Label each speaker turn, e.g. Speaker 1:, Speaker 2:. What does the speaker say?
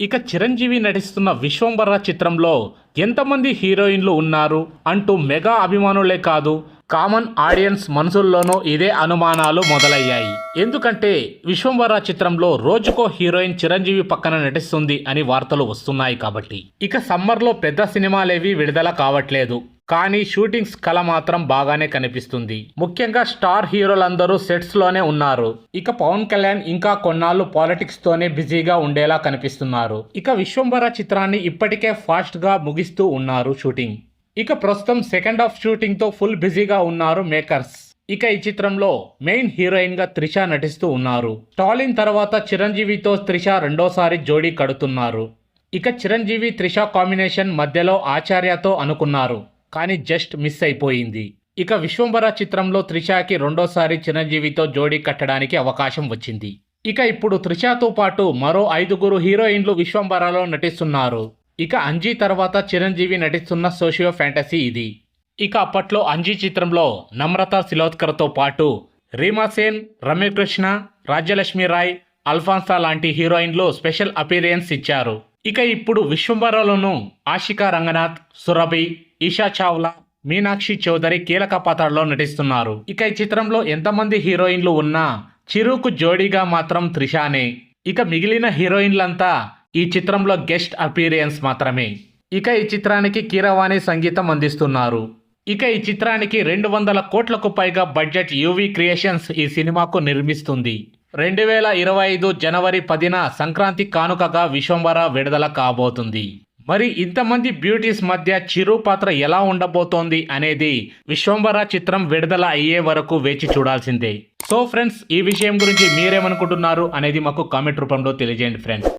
Speaker 1: ఇక చిరంజీవి నటిస్తున్న విశ్వంబర చిత్రంలో ఎంతమంది హీరోయిన్లు ఉన్నారు అంటూ మెగా అభిమానులే కాదు కామన్ ఆడియన్స్ మనసుల్లోనూ ఇదే అనుమానాలు మొదలయ్యాయి. ఎందుకంటే విశ్వంబర చిత్రంలో రోజుకో హీరోయిన్ చిరంజీవి పక్కన నటిస్తుంది అని వార్తలు వస్తున్నాయి కాబట్టి. ఇక సమ్మర్లో పెద్ద సినిమాలేవి విడుదల కావట్లేదు. కానీ షూటింగ్స్ కళ మాత్రం బాగానే కనిపిస్తుంది. ముఖ్యంగా స్టార్ హీరోలందరూ సెట్స్లోనే ఉన్నారు. ఇక పవన్ కళ్యాణ్ ఇంకా కొన్నాళ్ళు పాలిటిక్స్ తోనే బిజీగా ఉండేలా కనిపిస్తున్నారు. ఇక విశ్వంబర చిత్రాన్ని ఇప్పటికే ఫాస్ట్గా ముగిస్తూ ఉన్నారు షూటింగ్. ఇక ప్రస్తుతం సెకండ్ హాఫ్ షూటింగ్తో ఫుల్ బిజీగా ఉన్నారు మేకర్స్. ఇక ఈ చిత్రంలో మెయిన్ హీరోయిన్గా త్రిష నటిస్తూ ఉన్నారు. టాలిన్ తర్వాత చిరంజీవితో త్రిష రెండోసారి జోడీ కడుతున్నారు. ఇక చిరంజీవి త్రిష కాంబినేషన్ మధ్యలో ఆచార్యతో అనుకున్నారు. కానీ జస్ట్ మిస్ అయిపోయింది. ఇక విశ్వంబర చిత్రంలో త్రిషాకి రెండోసారి చిరంజీవితో జోడీ కట్టడానికి అవకాశం వచ్చింది. ఇక ఇప్పుడు త్రిషాతో పాటు మరో ఐదుగురు హీరోయిన్లు విశ్వంబరలో నటిస్తున్నారు. ఇక అంజీ తర్వాత చిరంజీవి నటిస్తున్న సోషియో ఫ్యాంటసీ ఇది. ఇక అప్పట్లో అంజీ చిత్రంలో నమ్రత శిలోత్కర్తో పాటు రీమా సేన్ రమ్యకృష్ణ రాజ్యలక్ష్మి రాయ్ అల్ఫాన్సా లాంటి హీరోయిన్లు స్పెషల్ అపీరియన్స్ ఇచ్చారు. ఇక ఇప్పుడు విశ్వంబరలోను ఆషికా రంగనాథ్ సురభి ఈషా చావ్లా మీనాక్షి చౌదరి కీలక పాత్రలో నటిస్తున్నారు. ఇక ఈ చిత్రంలో ఎంతమంది హీరోయిన్లు ఉన్నా చిరుకు జోడీగా మాత్రం త్రిషానే. ఇక మిగిలిన హీరోయిన్లంతా ఈ చిత్రంలో గెస్ట్ అపీరియన్స్ మాత్రమే. ఇక ఈ చిత్రానికి కీరవాణి సంగీతం అందిస్తున్నారు. ఇక ఈ చిత్రానికి రెండు వందల కోట్లకు పైగా బడ్జెట్ యూవీ క్రియేషన్స్ ఈ సినిమాకు నిర్మిస్తుంది. రెండు వేల ఇరవై ఐదు జనవరి పదిన సంక్రాంతి కానుకగా విశ్వంబర విడుదల కాబోతుంది. మరి ఇంతమంది బ్యూటీస్ మధ్య చిరు పాత్ర ఎలా ఉండబోతోంది అనేది విశ్వంబర చిత్రం విడుదల అయ్యే వరకు వేచి చూడాల్సిందే. సో ఫ్రెండ్స్ ఈ విషయం గురించి మీరేమనుకుంటున్నారు అనేది మాకు కామెంట్ రూపంలో తెలియజేయండి ఫ్రెండ్స్.